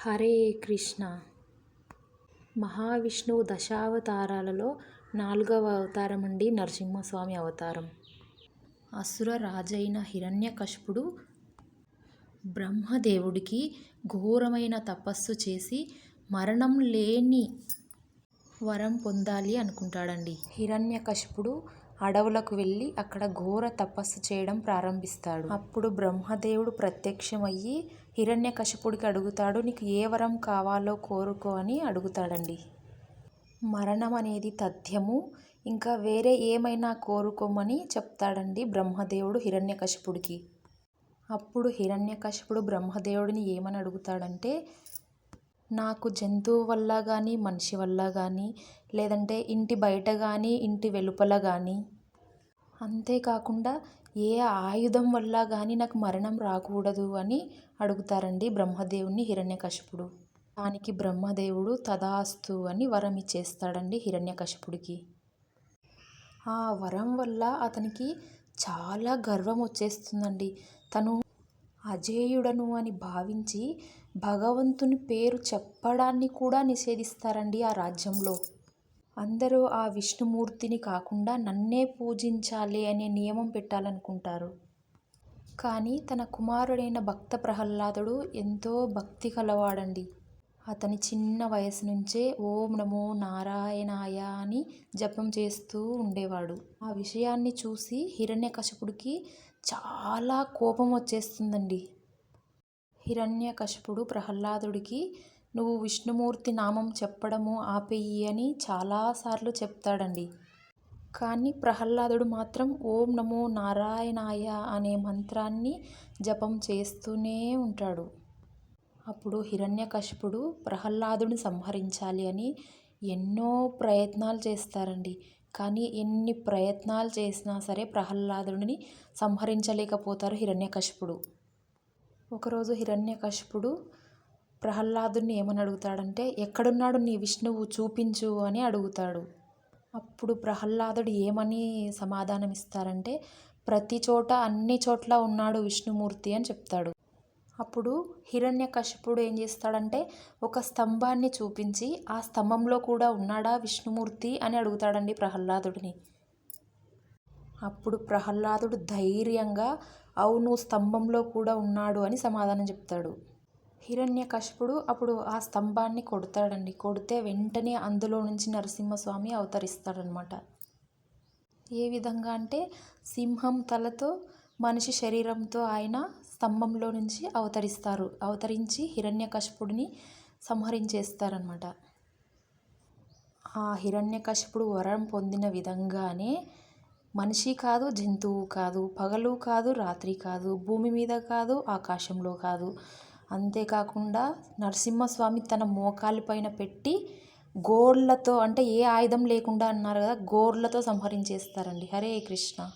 హరే కృష్ణ. మహావిష్ణువు దశావతారాలలో నాలుగవ అవతారం అండి నరసింహస్వామి అవతారం. అసుర రాజైన హిరణ్యకశపుడు బ్రహ్మదేవుడికి ఘోరమైన తపస్సు చేసి మరణం లేని వరం పొందాలి అనుకుంటాడండి. హిరణ్యకశపుడు అడవులకు వెళ్ళి అక్కడ ఘోర తపస్సు చేయడం ప్రారంభిస్తాడు. అప్పుడు బ్రహ్మదేవుడు ప్రత్యక్షమయ్యి హిరణ్యకశపుడికి అడుగుతాడు నీకు ఏ వరం కావాలో కోరుకో అని అడుగుతాడండి. మరణం అనేది తథ్యము ఇంకా వేరే ఏమైనా కోరుకోమని చెప్తాడండి బ్రహ్మదేవుడు హిరణ్యకశపుడికి. అప్పుడు హిరణ్యకశపుడు బ్రహ్మదేవుడిని ఏమని అడుగుతాడంటే నాకు జంతువు వల్ల కానీ మనిషి వల్ల కానీ లేదంటే ఇంటి బయట కానీ ఇంటి వెలుపల కానీ అంతేకాకుండా ఏ ఆయుధం వల్ల కానీ నాకు మరణం రాకూడదు అని అడుగుతారండి బ్రహ్మదేవుని హిరణ్యకశిపుడు. దానికి బ్రహ్మదేవుడు తదాస్తు అని వరం ఇచ్చేస్తాడండి హిరణ్యకశిపుడికి. ఆ వరం వల్ల అతనికి చాలా గర్వం వచ్చేస్తుందండి. తను అజేయుడను అని భావించి భగవంతుని పేరు చెప్పడాన్ని కూడా నిషేధిస్తారండి ఆ రాజ్యంలో. అందరూ ఆ విష్ణుమూర్తిని కాకుండా నన్నే పూజించాలి అనే నియమం పెట్టాలనుకుంటారు. కానీ తన కుమారుడైన భక్త ప్రహ్లాదుడు ఎంతో భక్తి కలవాడండి. అతని చిన్న వయసు నుంచే ఓం నమో నారాయణాయ అని జపం చేస్తూ ఉండేవాడు. ఆ విషయాన్ని చూసి హిరణ్యకశపుడికి చాలా కోపం వచ్చేస్తుందండి. హిరణ్యకశపుడు ప్రహ్లాదుడికి నువ్వు విష్ణుమూర్తి నామం చెప్పడము ఆపేయి అని చాలాసార్లు చెప్తాడండి. కానీ ప్రహ్లాదుడు మాత్రం ఓం నమో నారాయణాయ అనే మంత్రాన్ని జపం చేస్తూనే ఉంటాడు. అప్పుడు హిరణ్యకశిపుడు ప్రహ్లాదుని సంహరించాలి అని ఎన్నో ప్రయత్నాలు చేస్తారండి. కానీ ఎన్ని ప్రయత్నాలు చేసినా సరే ప్రహ్లాదుడిని సంహరించలేకపోతారు హిరణ్యకశిపుడు. ఒకరోజు హిరణ్యకశిపుడు ప్రహ్లాదుని ఏమని అడుగుతాడంటే ఎక్కడున్నాడు నీ విష్ణువు? చూపించు అని అడుగుతాడు. అప్పుడు ప్రహ్లాదుడు ఏమని సమాధానం ఇస్తారంటే ప్రతి చోట అన్ని చోట్ల ఉన్నాడు విష్ణుమూర్తి అని చెప్తాడు. అప్పుడు హిరణ్యకశిపుడు ఏం చేస్తాడంటే ఒక స్తంభాన్ని చూపించి ఆ స్తంభంలో కూడా ఉన్నాడా విష్ణుమూర్తి? అని అడుగుతాడండి ప్రహ్లాదుడిని. అప్పుడు ప్రహ్లాదుడు ధైర్యంగా అవును స్తంభంలో కూడా ఉన్నాడు అని సమాధానం చెప్తాడు. హిరణ్యకశిపుడు అప్పుడు ఆ స్తంభాన్ని కొడతాడండి. కొడితే వెంటనే అందులో నుంచి నరసింహస్వామి అవతరిస్తాడనమాట. ఏ విధంగా అంటే సింహం తలతో మనిషి శరీరంతో ఆయన స్తంభంలో నుంచి అవతరిస్తారు. అవతరించి హిరణ్యకశిపుడిని సంహరించేస్తారనమాట. ఆ హిరణ్యకశిపుడు వరం పొందిన విధంగానే మనిషి కాదు జంతువు కాదు పగలు కాదు రాత్రి కాదు భూమి మీద కాదు ఆకాశంలో కాదు. అంతేకాకుండా నరసింహస్వామి తన మోకాలి పైన పెట్టి గోర్లతో అంటే ఏ ఆయుధం లేకుండా అన్నారు కదా గోర్లతో సంహరించేస్తారండి. హరే కృష్ణ.